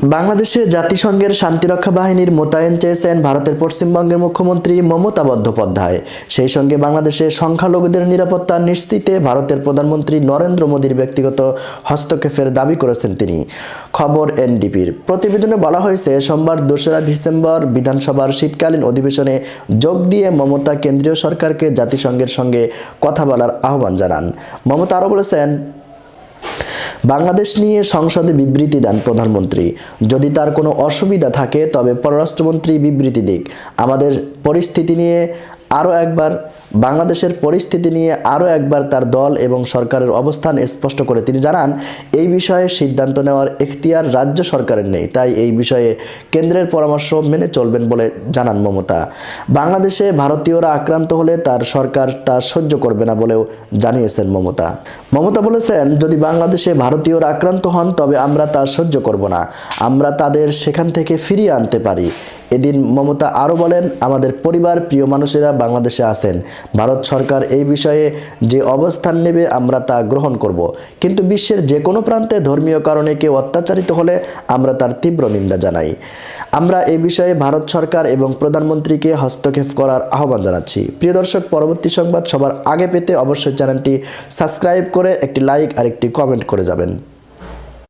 বাংলাদেশে জাতিসংঘের শান্তিরক্ষা বাহিনীর মোতায়েন চেয়েছেন ভারতের পশ্চিমবঙ্গের মুখ্যমন্ত্রী মমতা বন্দ্যোপাধ্যায়। সেই সঙ্গে বাংলাদেশে সংখ্যালঘুদের নিরাপত্তা নিশ্চিতে ভারতের প্রধানমন্ত্রী নরেন্দ্র মোদীর ব্যক্তিগত হস্তক্ষেপের দাবি করেছেন তিনি। খবর এনডিপির। প্রতিবেদনে বলা হয়েছে, সোমবার দোসরা ডিসেম্বর বিধানসভার শীতকালীন অধিবেশনে যোগ দিয়ে মমতা কেন্দ্রীয় সরকারকে জাতিসংঘের সঙ্গে কথা বলার আহ্বান জানান। মমতা আরও বলেছেন বাংলাদেশ নিয়ে সংসদে বিবৃতি দেন প্রধানমন্ত্রী। যদি তার কোনো অসুবিধা থাকে, তবে পররাষ্ট্রমন্ত্রী বিবৃতি দিক। আমাদের পরিস্থিতি নিয়ে আরও একবার, বাংলাদেশের পরিস্থিতি নিয়ে আরও একবার তার দল এবং সরকারের অবস্থান স্পষ্ট করে তিনি জানান, এই বিষয়ে সিদ্ধান্ত নেওয়ার এখতিয়ার রাজ্য সরকারের নেই, তাই এই বিষয়ে কেন্দ্রের পরামর্শ মেনে চলবেন বলে জানান মমতা। বাংলাদেশে ভারতীয়রা আক্রান্ত হলে তার সরকার তা সহ্য করবে না বলেও জানিয়েছেন মমতা। মমতা বলেছেন, যদি বাংলাদেশে ভারতীয়রা আক্রান্ত হন, তবে আমরা তা সহ্য করব না, আমরা তাদের সেখান থেকে ফিরিয়ে আনতে পারি। এদিন মমতা আরও বলেন, আমাদের পরিবার, প্রিয় মানুষেরা বাংলাদেশে আছেন। ভারত সরকার এই বিষয়ে যে অবস্থান নেবে আমরা তা গ্রহণ করব। কিন্তু বিশ্বের যে কোনো প্রান্তে ধর্মীয় কারণে কেউ অত্যাচারিত হলে আমরা তার তীব্র নিন্দা জানাই। আমরা এই বিষয়ে ভারত সরকার এবং প্রধানমন্ত্রীকে হস্তক্ষেপ করার আহ্বান জানাচ্ছি। প্রিয় দর্শক, পরবর্তী সংবাদ সবার আগে পেতে অবশ্যই চ্যানেলটি সাবস্ক্রাইব করে একটি লাইক আর একটি কমেন্ট করে যাবেন।